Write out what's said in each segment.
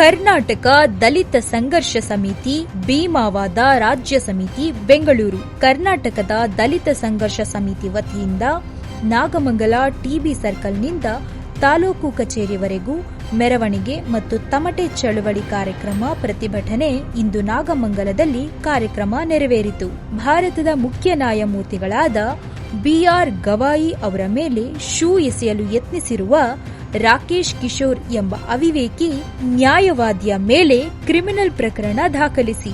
ಕರ್ನಾಟಕ ದಲಿತ ಸಂಘರ್ಷ ಸಮಿತಿ, ಭೀಮಾವಾದ ರಾಜ್ಯ ಸಮಿತಿ, ಬೆಂಗಳೂರು. ಕರ್ನಾಟಕದ ದಲಿತ ಸಂಘರ್ಷ ಸಮಿತಿ ವತಿಯಿಂದ ನಾಗಮಂಗಲ ಟಿಬಿ ಸರ್ಕಲ್ನಿಂದ ತಾಲೂಕು ಕಚೇರಿವರೆಗೂ ಮೆರವಣಿಗೆ ಮತ್ತು ತಮಟೆ ಚಳವಳಿ ಕಾರ್ಯಕ್ರಮ ಪ್ರತಿಭಟನೆ ಇಂದು ನಾಗಮಂಗಲದಲ್ಲಿ ಕಾರ್ಯಕ್ರಮ ನೆರವೇರಿತು. ಭಾರತದ ಮುಖ್ಯ ನ್ಯಾಯಮೂರ್ತಿಗಳಾದ ಬಿಆರ್ ಗವಾಯಿ ಅವರ ಮೇಲೆ ಶೂ ಎಸೆಯಲು ಯತ್ನಿಸಿರುವ ರಾಕೇಶ್ ಕಿಶೋರ್ ಎಂಬ ಅವಿವೇಕಿ ನ್ಯಾಯವಾದಿಯ ಮೇಲೆ ಕ್ರಿಮಿನಲ್ ಪ್ರಕರಣ ದಾಖಲಿಸಿ.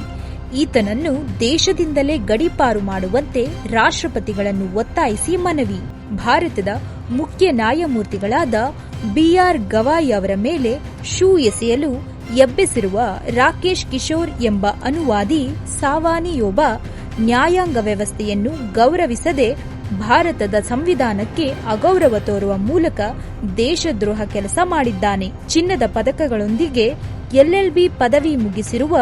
ಈತನನ್ನು ದೇಶದಿಂದಲೇ ಗಡೀಪಾರು ಮಾಡುವಂತೆ ರಾಷ್ಟ್ರಪತಿಗಳನ್ನು ಒತ್ತಾಯಿಸಿ ಮನವಿ. ಭಾರತದ ಮುಖ್ಯ ನ್ಯಾಯಮೂರ್ತಿಗಳಾದ ಬಿಆರ್ ಗವಾಯ್ ಅವರ ಮೇಲೆ ಶೂ ಎಸೆಯಲು ಎಬ್ಬಿಸಿರುವ ರಾಕೇಶ್ ಕಿಶೋರ್ ಎಂಬ ಅನುವಾದಿ ಸಾವಾನಿಯೋಬ ನ್ಯಾಯಾಂಗ ವ್ಯವಸ್ಥೆಯನ್ನು ಗೌರವಿಸದೆ ಭಾರತದ ಸಂವಿಧಾನಕ್ಕೆ ಅಗೌರವ ತೋರುವ ಮೂಲಕ ದೇಶದ್ರೋಹ ಕೆಲಸ ಮಾಡಿದ್ದಾನೆ. ಚಿನ್ನದ ಪದಕಗಳೊಂದಿಗೆ ಎಲ್ಎಲ್ಬಿ ಪದವಿ ಮುಗಿಸಿರುವ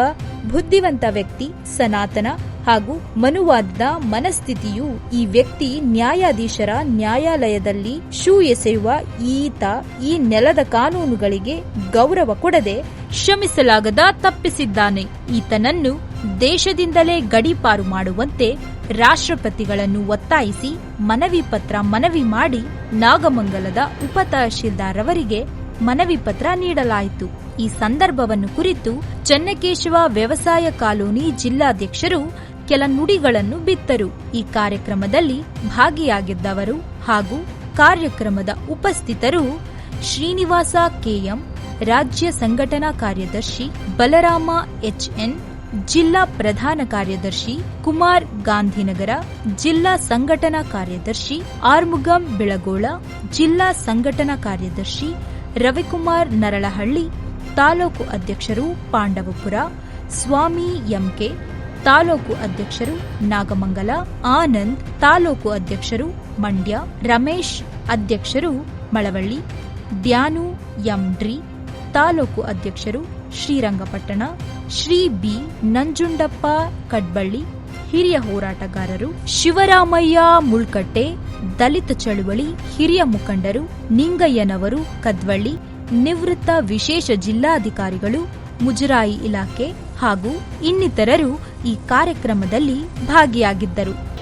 ಬುದ್ಧಿವಂತ ವ್ಯಕ್ತಿ, ಸನಾತನ ಹಾಗೂ ಮನುವಾದದ ಮನಸ್ಥಿತಿಯು ಈ ವ್ಯಕ್ತಿ ನ್ಯಾಯಾಧೀಶರ ನ್ಯಾಯಾಲಯದಲ್ಲಿ ಶೂ ಎಸೆಯುವ ಈತ ಈ ನೆಲದ ಕಾನೂನುಗಳಿಗೆ ಗೌರವ ಕೊಡದೆ ಶ್ರಮಿಸಲಾಗದ ತಪ್ಪಿಸಿದ್ದಾನೆ. ಈತನನ್ನು ದೇಶದಿಂದಲೇ ಗಡೀಪಾರು ಮಾಡುವಂತೆ ರಾಷ್ಟ್ರಪತಿಗಳನ್ನು ಒತ್ತಾಯಿಸಿ ಮನವಿ ಪತ್ರ ಮನವಿ ಮಾಡಿ ನಾಗಮಂಗಲದ ಉಪ ತಹಶೀಲ್ದಾರ್ ಅವರಿಗೆ ಮನವಿ ಪತ್ರ ನೀಡಲಾಯಿತು. ಈ ಸಂದರ್ಭವನ್ನು ಕುರಿತು ಚನ್ನಕೇಶವ ವ್ಯವಸಾಯ ಕಾಲೋನಿ ಜಿಲ್ಲಾಧ್ಯಕ್ಷರು ಕೆಲ ನುಡಿಗಳನ್ನು ಬಿತ್ತರು. ಈ ಕಾರ್ಯಕ್ರಮದಲ್ಲಿ ಭಾಗಿಯಾಗಿದ್ದವರು ಹಾಗೂ ಕಾರ್ಯಕ್ರಮದ ಉಪಸ್ಥಿತರು ಶ್ರೀನಿವಾಸ ಕೆಎಂ, ರಾಜ್ಯ ಸಂಘಟನಾ ಕಾರ್ಯದರ್ಶಿ ಬಲರಾಮ ಎಚ್ಎನ್ ಜಿಲ್ಲಾ ಪ್ರಧಾನ ಕಾರ್ಯದರ್ಶಿ ಕುಮಾರ್ ಗಾಂಧಿನಗರ, ಜಿಲ್ಲಾ ಸಂಘಟನಾ ಕಾರ್ಯದರ್ಶಿ ಆರ್ಮುಗಂ ಬೆಳಗೋಳ, ಜಿಲ್ಲಾ ಸಂಘಟನಾ ಕಾರ್ಯದರ್ಶಿ ರವಿಕುಮಾರ್ ನರಳಹಳ್ಳಿ, ತಾಲೂಕು ಅಧ್ಯಕ್ಷರು ಪಾಂಡವಪುರ, ಸ್ವಾಮಿ ಎಂಕೆ, ತಾಲೂಕು ಅಧ್ಯಕ್ಷರು ನಾಗಮಂಗಲ, ಆನಂದ್, ತಾಲೂಕು ಅಧ್ಯಕ್ಷರು ಮಂಡ್ಯ, ರಮೇಶ್, ಅಧ್ಯಕ್ಷರು ಮಳವಳ್ಳಿ, ದ್ಯಾನು ಎಂಡ್ರಿ, ತಾಲೂಕು ಅಧ್ಯಕ್ಷರು ಶ್ರೀರಂಗಪಟ್ಟಣ, ಶ್ರೀ ಬಿ ನಂಜುಂಡಪ್ಪ ಕಡ್ಬಳ್ಳಿ, ಹಿರಿಯ ಹೋರಾಟಗಾರರು ಶಿವರಾಮಯ್ಯ ಮುಳ್ಕಟ್ಟೆ, ದಲಿತ ಚಳುವಳಿ, ಹಿರಿಯ ಮುಖಂಡರು ನಿಂಗಯ್ಯನವರು ಕದ್ವಳ್ಳಿ, ನಿವೃತ್ತ ವಿಶೇಷ ಜಿಲ್ಲಾಧಿಕಾರಿಗಳು, ಮುಜರಾಯಿ ಇಲಾಖೆ ಹಾಗೂ ಇನ್ನಿತರರು ಈ ಕಾರ್ಯಕ್ರಮದಲ್ಲಿ ಭಾಗಿಯಾಗಿದ್ದರು.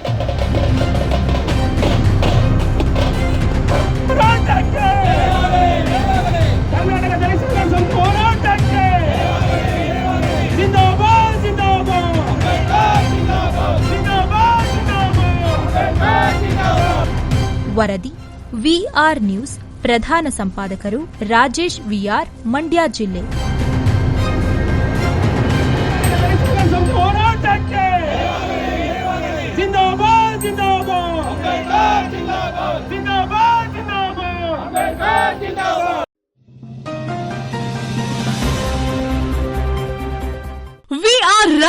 ವರದಿ ವಿಆರ್ ನ್ಯೂಸ್ ಪ್ರಧಾನ ಸಂಪಾದಕರು ರಾಜೇಶ್ ವಿಆರ್ ಮಂಡ್ಯ ಜಿಲ್ಲೆ.